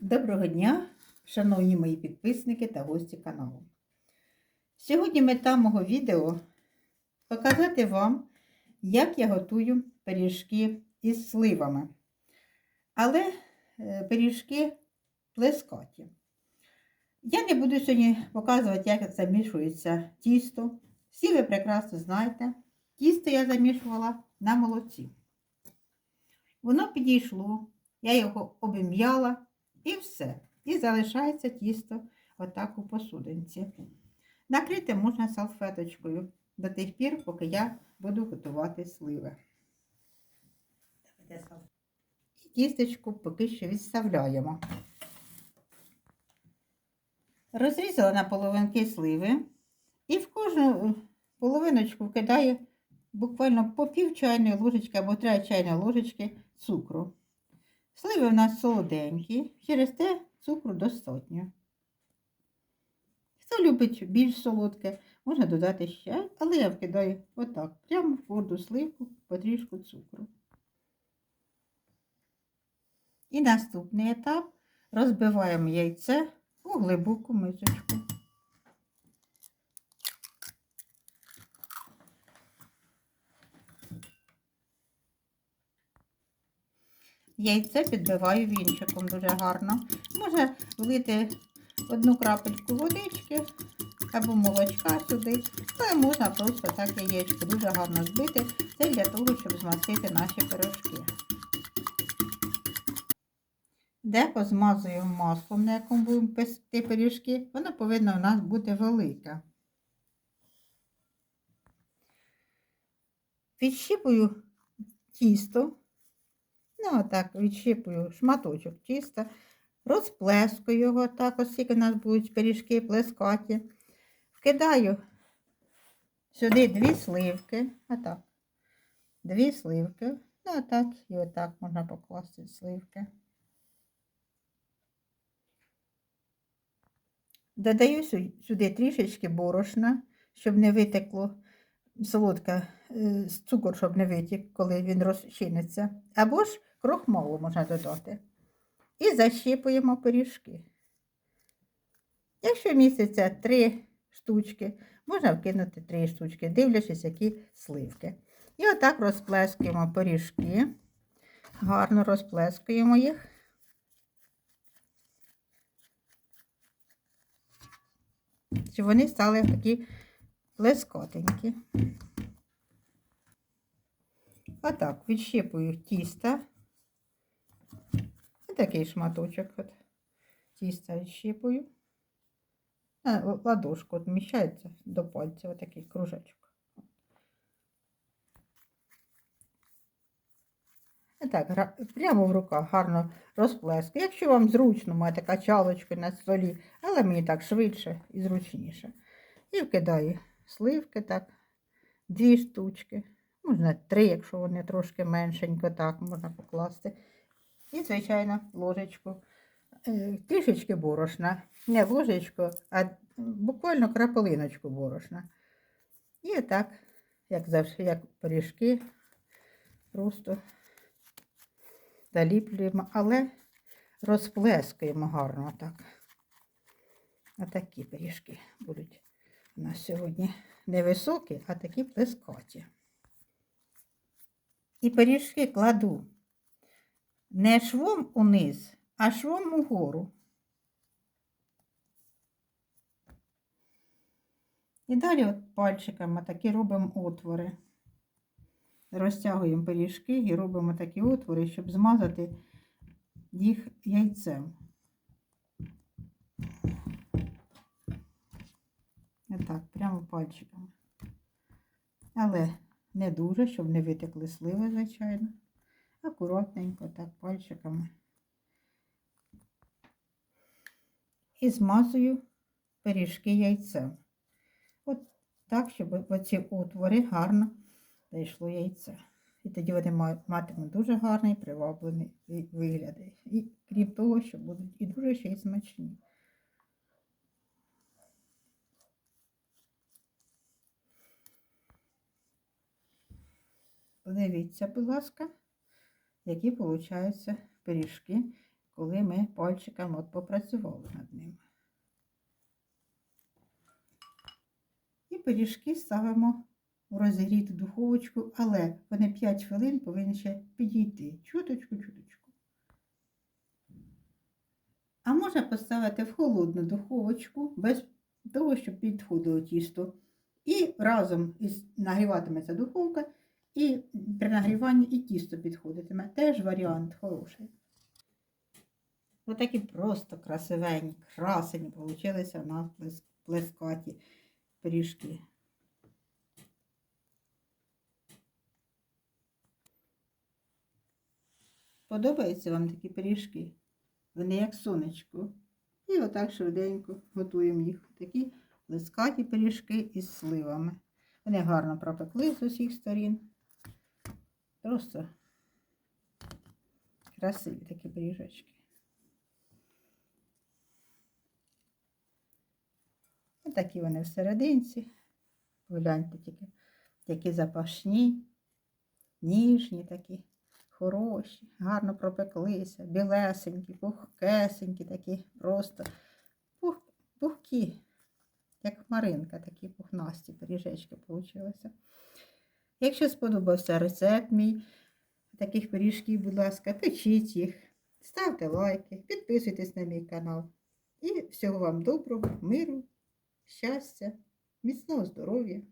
Доброго дня, шановні мої підписники та гості каналу. Сьогодні мета мого відео показати вам, як я готую пиріжки із сливами. Але е, пиріжки плескаті. Я не буду сьогодні показувати, як замішується тісто. Всі ви прекрасно знаєте, тісто я замішувала на молоці. Воно підійшло, я його обім'яла. І все. І залишається тісто отак у посудинці. Накрити можна салфеточкою до тих пір, поки я буду готувати сливи. І тістечку поки що відставляємо. Розрізала на половинки сливи і в кожну половиночку вкидаю буквально по пів чайної ложечки або три чайної ложечки цукру. Сливи у нас солоденькі, через те цукру достатньо. Хто любить більш солодке, можна додати ще, але я вкидаю отак, прямо в кожну сливку потрішку цукру. І наступний етап розбиваємо яйце у глибоку мисочку. Яйце підбиваю вінчиком дуже гарно. Може влити одну крапельку водички або молочка сюди, але можна просто так яєчко дуже гарно збити. Це для того, щоб змастити наші пирожки. Деко змазуємо маслом, на якому будемо пести пиріжки. Воно повинно у нас бути велике. Відщіпую тісто. Ну, отак відщипую шматочок тіста, розплескую його так, оскільки у нас будуть пиріжки плескаті. Вкидаю сюди дві сливки, отак, дві сливки, ну отак і отак можна покласти сливки. Додаю сюди трішечки борошна, щоб не витекло солодка е, цукор, щоб не витік, коли він розчиниться. Або ж крохмалу можна додати. І защіпуємо пиріжки. Якщо міститься три штучки, можна вкинути три штучки, дивлячись, які сливки. І отак розплескуємо пиріжки, гарно розплескуємо їх. Щоб вони стали такі плескотенькі. Отак, відщипую тіста. Такий шматочок от тіста відщипую. Ладошку от вміщається до пальця, отакий кружечок. Так, прямо в руках гарно розплескаю. Якщо вам зручно, маєте качалочку на столі, але мені так швидше і зручніше. І вкидаю сливки, так, дві штучки. Можна три, якщо вони трошки меншенько, так можна покласти. І, звичайно, ложечку, е, трішечки борошна. Не ложечку, а буквально крапелиночку борошна. І так, як завжди, як пиріжки, просто заліплюємо, але розплескуємо гарно так. Отакі пиріжки будуть у нас сьогодні невисокі, а такі плескаті. І пиріжки кладу не швом униз, а швом угору. І далі от пальчиками такі робимо отвори. Розтягуємо пиріжки і робимо такі отвори, щоб змазати їх яйцем. Отак, прямо пальчиками. Але не дуже, щоб не витекли сливи, звичайно. Акуратненько, так, пальчиками. І змазую пиріжки яйцем. От так, щоб оці отвори гарно зайшло яйце. І тоді вони матимуть дуже гарний приваблений вигляд. І крім того, що будуть і дуже ще й смачні. Подивіться, будь ласка, які получаються пиріжки, коли ми пальчиком от попрацювали над ними. І пиріжки ставимо у розігріту духовочку, але вони 5 хвилин повинні ще підійти. Чуточку, чуточку. А можна поставити в холодну духовочку без того, щоб підходило тісто. І разом із нагріватиметься духовка, і при нагріванні і тісто підходитиме. Теж варіант хороший. Отакі просто красивенні, красені получилися у нас плескаті пиріжки. Подобаються вам такі пиріжки? Вони як сонечко. І отак швиденько готуємо їх. Такі лискаті пиріжки із сливами. Вони гарно пропекли з усіх сторін. Просто красиві такі пиріжечки. Отакі вони всерединці. Погляньте тільки, які запашні, ніжні такі, хороші, гарно пропеклися, білесенькі, пухкесенькі такі, просто пух, пухкі, як хмаринка, такі пухнасті пиріжечки получилися. Якщо сподобався рецепт мій таких пиріжків, будь ласка, печіть їх, ставте лайки, підписуйтесь на мій канал. І всього вам доброго, миру, щастя, міцного здоров'я.